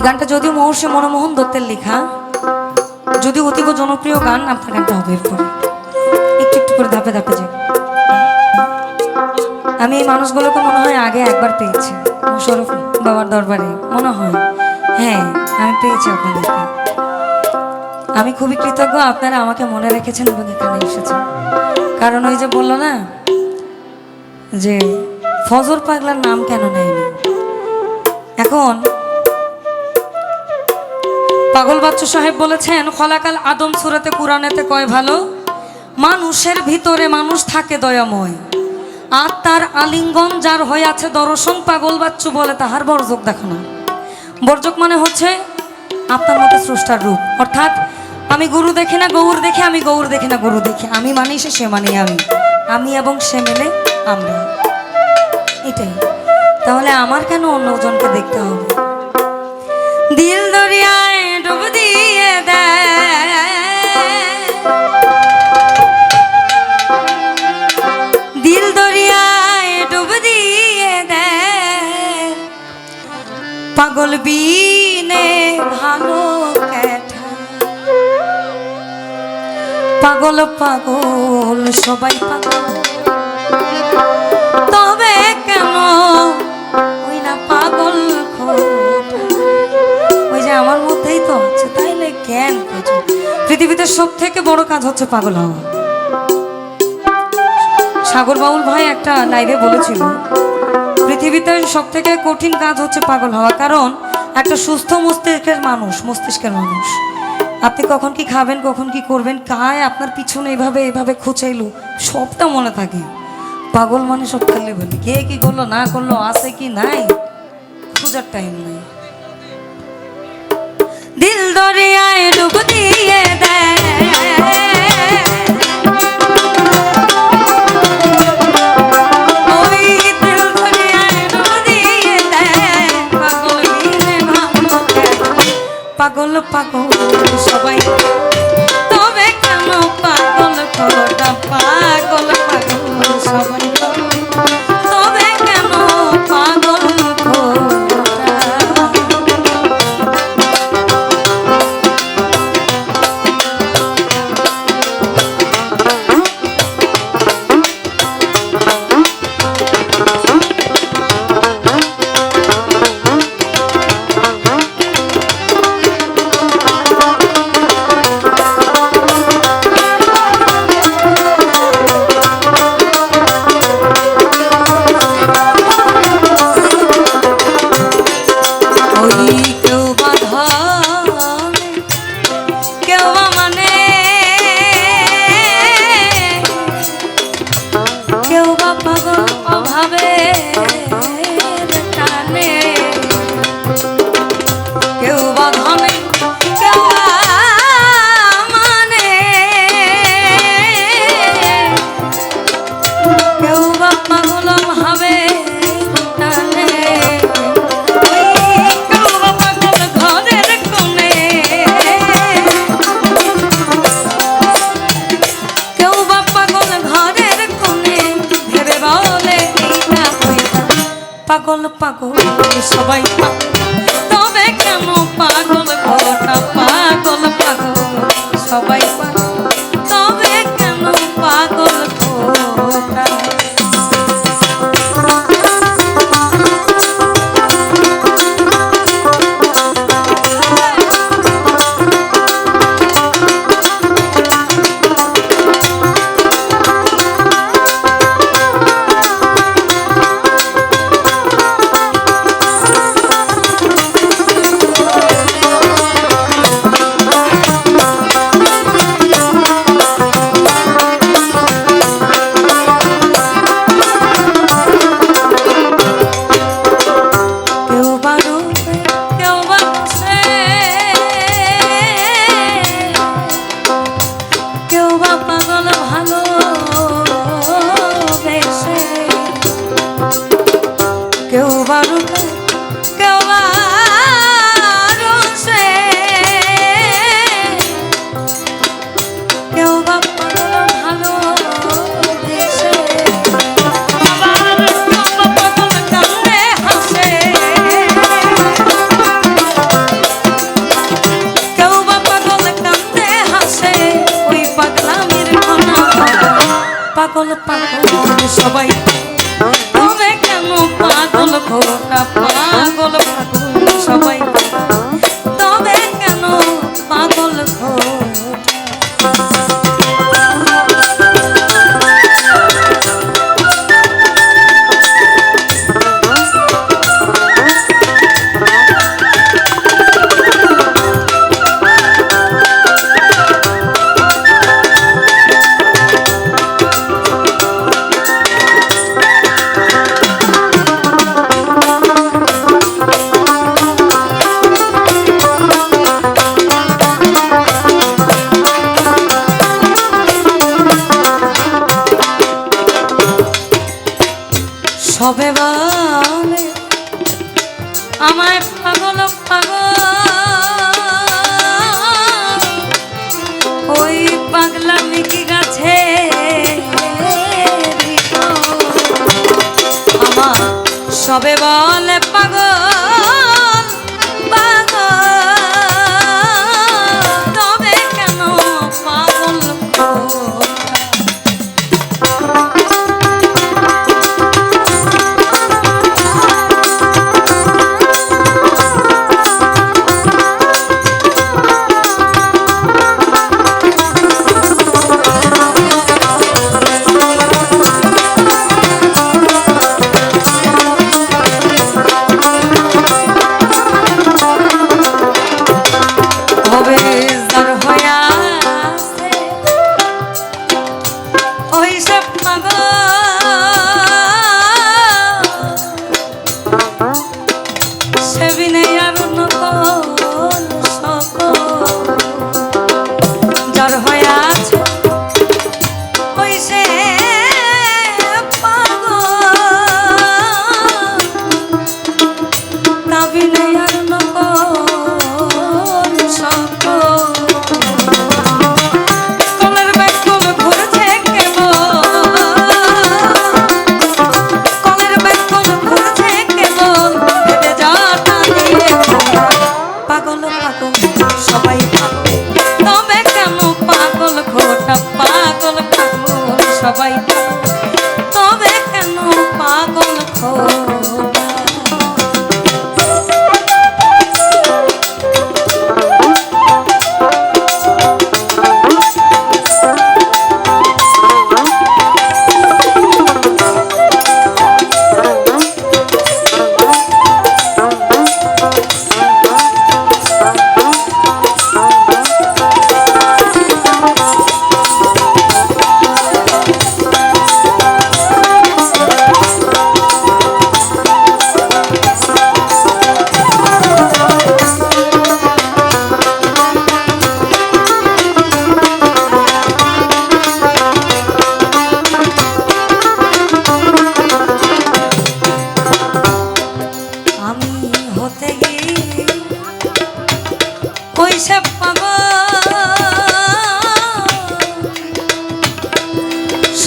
এই গানটা যদিও মহর্ষি মনমোহন দত্তের লেখা, যদিও অতীব জনপ্রিয় গান, আপনার গানটা হবে এরপরে। একটু একটু করে ধাপে ধাপে যাই। আমি এই মানুষগুলোকে মনে হয় আগে একবার পেয়েছি। মোশারফ বাবার দরবারে মনে হয়। হ্যাঁ আমি পেয়েছি আপনাদেরকে আমি খুবই কৃতজ্ঞ, আপনারা আমাকে মনে রেখেছেন এবং এখানে এসেছেন। কারণ ওই যে বলল না, যে ফজর পাগলার নাম কেন নেয়নি? এখন পাগল বাচ্চু সাহেব বলেছেন, খলাকাল আদম সুরাতে কোরআনেতে কয় ভালো? মানুষের ভিতরে মানুষ থাকে দয়াময়। আর তার আলিঙ্গন যার হয়ে আছে দর্শন, পাগল বাচ্চু বলে তাহার বর্জক দেখো না। বর্জক মানে হচ্ছে আপনার মতো স্রষ্টার রূপ। অর্থাৎ আমি গুরু দেখি না, গৌর দেখি, আমি গৌর দেখি না, গরু দেখি। আমি মানি সে সে মানি আমি। আমি এবং সে মিলে আমরা। এটাই। তাহলে আমার কেন অন্যজনকে দেখতে হবে? দিল দরিয়ায় পাগল বিনে ভালো পাগল পাগল, সবাই পাগল। তবে কেন ওই না পাগল ওই যে আমার মধ্যেই তো আছে, তাইলে জ্ঞান পৃথিবীতে সব থেকে বড় কাজ হচ্ছে পাগল হওয়া। সাগর বাউল ভাই একটা লাইভে বলেছিল পৃথিবীতে সব থেকে কঠিন কাজ হচ্ছে পাগল হওয়া। কারণ একটা সুস্থ মস্তিষ্কের মানুষ মস্তিষ্কের মানুষ। আপনি কখন কি খাবেন, কখন কি করবেন, কায় আপনার পিছনে এভাবে এভাবে খুঁচাইলো, সবটা মনে থাকে। পাগল মানে সব খালি বলি কে কি করল, না করল, আছে কি নাই, খোঁজার টাইম নাই। দিল দরিয়ায় ডুব দিয়ে দেয় পাগল সবাই। তবে কেন পাগল খোটা অভাবে সবাই oleh pantau sebaik হবে কেন? পাগল খোর।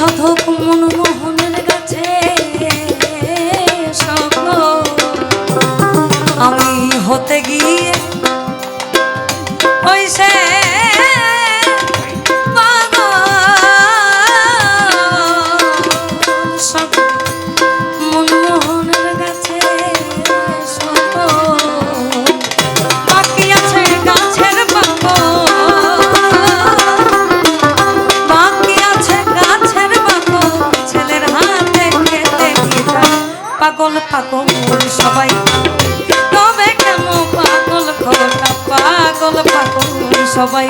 সাধক মনমোহনের কাছে আমি হতে গিয়ে সবাই।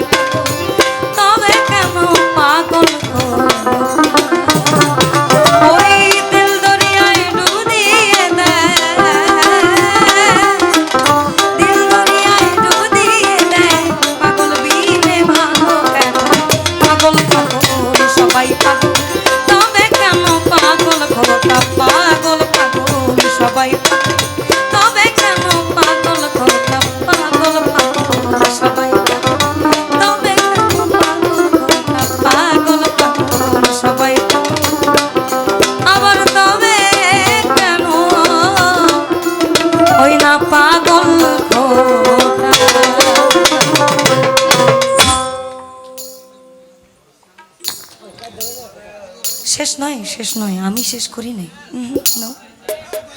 নয় শেষ নয় আমি শেষ করি নাই।